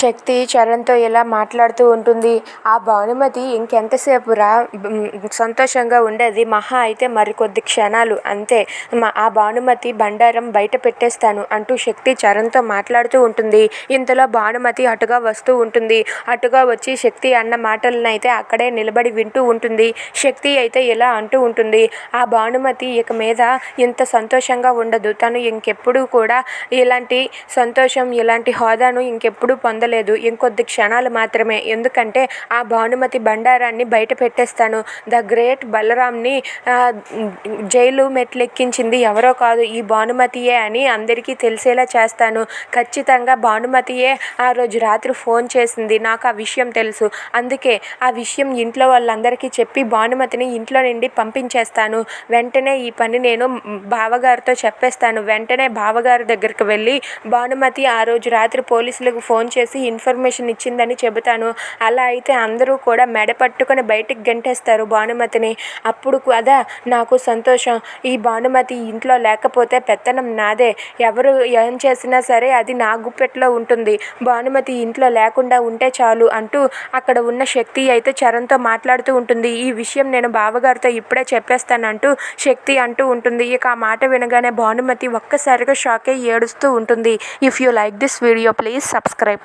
శక్తి చరణ్తో ఇలా మాట్లాడుతూ ఉంటుంది. ఆ భానుమతి ఇంకెంతసేపు రా సంతోషంగా ఉండేది. మహా అయితే మరికొద్ది క్షణాలు. అంతే. ఆ భానుమతి బండారం బయట పెట్టేస్తాను అంటూ శక్తి చరణ్తో మాట్లాడుతూ ఉంటుంది. ఇంతలో భానుమతి అటుగా వస్తూ ఉంటుంది. అటుగా వచ్చి శక్తి అన్న మాటలను అయితే అక్కడే నిలబడి వింటూ ఉంటుంది. శక్తి అయితే ఇలా అంటూ ఉంటుంది. ఆ భానుమతి ఇక మీద ఇంత సంతోషంగా ఉండదు. తను ఇంకెప్పుడు కూడా ఇలాంటి సంతోషం ఇలాంటి హోదాను ఇంకెప్పుడు పొందలేదు. ఇంకొద్ది క్షణాలు మాత్రమే. ఎందుకంటే ఆ భానుమతి బండారాన్ని బయట పెట్టేస్తాను. ద గ్రేట్ బలరాంని జైలు మెట్లెక్కించింది ఎవరో కాదు ఈ భానుమతియే అని అందరికీ తెలిసేలా చేస్తాను. ఖచ్చితంగా భానుమతియే ఆ రోజు రాత్రి ఫోన్ చేసింది. నాకు ఆ విషయం తెలుసు. అందుకే ఆ విషయం ఇంట్లో వాళ్ళందరికీ చెప్పి భానుమతిని ఇంట్లో నుండి పంపించేస్తాను. వెంటనే ఈ పని నేను బావగారితో చెప్పేస్తాను. వెంటనే బావగారి దగ్గరికి వెళ్ళి భానుమతి ఆ రోజు రాత్రి పోలీసులకు ఫోన్ చేసి ఇన్ఫర్మేషన్ ఇచ్చిందని చెబుతాను. అలా అయితే అందరూ కూడా మెడ పట్టుకొని బయటికి గంటేస్తారు భానుమతిని. అప్పుడు కదా నాకు సంతోషం. ఈ భానుమతి ఇంట్లో లేకపోతే పెత్తనం నాదే. ఎవరు ఏం చేసినా సరే అది నా గుప్పెట్లో ఉంటుంది. భానుమతి ఇంట్లో లేకుండా ఉంటే చాలు అంటూ అక్కడ ఉన్న శక్తి అయితే చరణ్తో మాట్లాడుతూ ఉంటుంది. ఈ విషయం నేను బావగారితో ఇప్పుడే చెప్పేస్తానంటూ శక్తి అంటూ ఉంటుంది. ఇక ఆ మాట వినగానే భానుమతి ఒక్కసారిగా షాక్ అయ్యి ఏడుస్తూ ఉంటుంది. If you like this video please subscribe